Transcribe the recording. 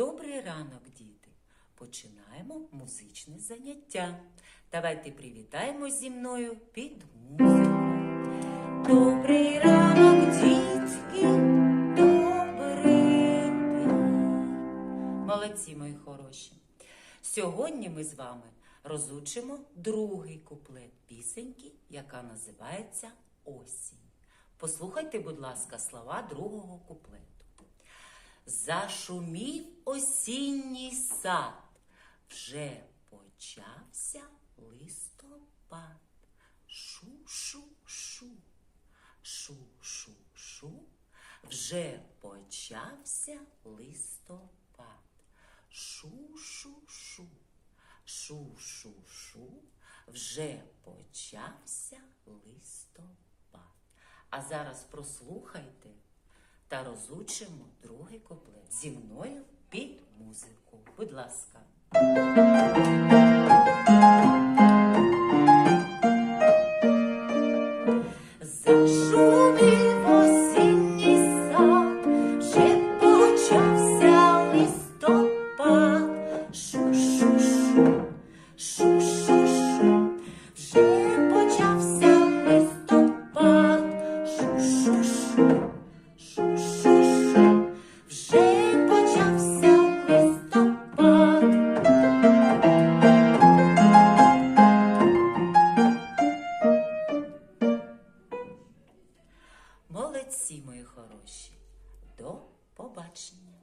Добрий ранок, діти! Починаємо музичне заняття. Давайте привітаємо зі мною під музику. Добрий ранок, дітки, добрий. Молодці, мої хороші. Сьогодні ми з вами розучимо другий куплет пісеньки, яка називається Осінь. Послухайте, будь ласка, слова другого куплету. Зашумів осінній сад, вже почався листопад. Шу-шу-шу, шу-шу-шу, вже почався листопад. Шу-шу-шу, шу-шу-шу, вже почався листопад. А зараз прослухайте та розучимо другий куплет зі мною під музику. Будь ласка. Молодці, мої хороші. До побачення!